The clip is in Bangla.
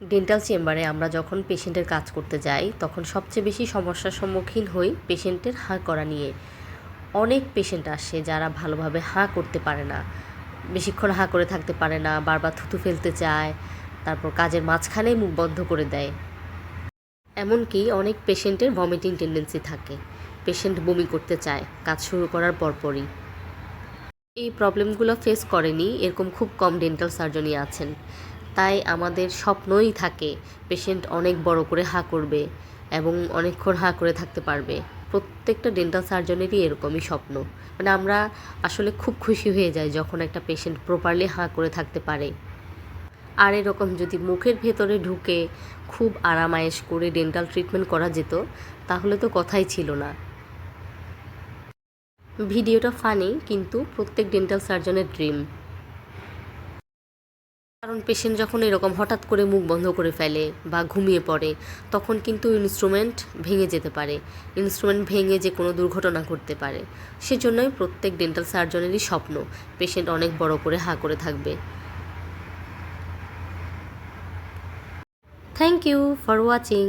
ডেন্টাল চেম্বারে আমরা যখন পেশেন্টের কাজ করতে যাই, তখন সবচেয়ে বেশি সমস্যার সম্মুখীন হই পেশেন্টের হাঁ করা নিয়ে। অনেক পেশেন্ট আসে যারা ভালোভাবে হাঁ করতে পারে না। বেশিক্ষণ হাঁ করে থাকতে পারে না, বারবার থুতু ফেলতে চায়, তারপর কাজের মাঝখানেই মুখ বন্ধ করে দেয়। এমনকি অনেক পেশেন্টের ভমিটিং টেন্ডেন্সি থাকে। পেশেন্ট বমি করতে চায়, কাজ শুরু করার পরপরই। এই প্রবলেমগুলো ফেস করেনি, এরকম খুব কম ডেন্টাল সার্জনই আছেন। তাই আমাদের স্বপ্নই থাকে পেশেন্ট অনেক বড় করে হাঁ করবে এবং অনেকক্ষণ হাঁ করে থাকতে পারবে। প্রত্যেকটা ডেন্টাল সার্জনেরই এরকমই স্বপ্ন। মানে আমরা আসলে খুব খুশি হয়ে যাই যখন একটা পেশেন্ট প্রপারলি হাঁ করে থাকতে পারে। আর এরকম যদি মুখের ভেতরে ঢুকে খুব আরামায়েশ করে ডেন্টাল ট্রিটমেন্ট করা যেত, তাহলে তো কথাই ছিল না। ভিডিওটা ফানি কিন্তু প্রত্যেক ডেন্টাল সার্জনের ড্রিম কারণ পেশেন্ট যখন এরকম হঠাৎ করে মুখ বন্ধ করে ফেলে বা ঘুমিয়ে পড়ে, তখন কিন্তু ইনস্ট্রুমেন্ট ভেঙে যেতে পারে। ইনস্ট্রুমেন্ট ভেঙে যে কোনো দুর্ঘটনা ঘটতে পারে। সেজন্যই প্রত্যেক ডেন্টাল সার্জনেরই স্বপ্ন পেশেন্ট অনেক বড় করে হা করে থাকবে। Thank you for watching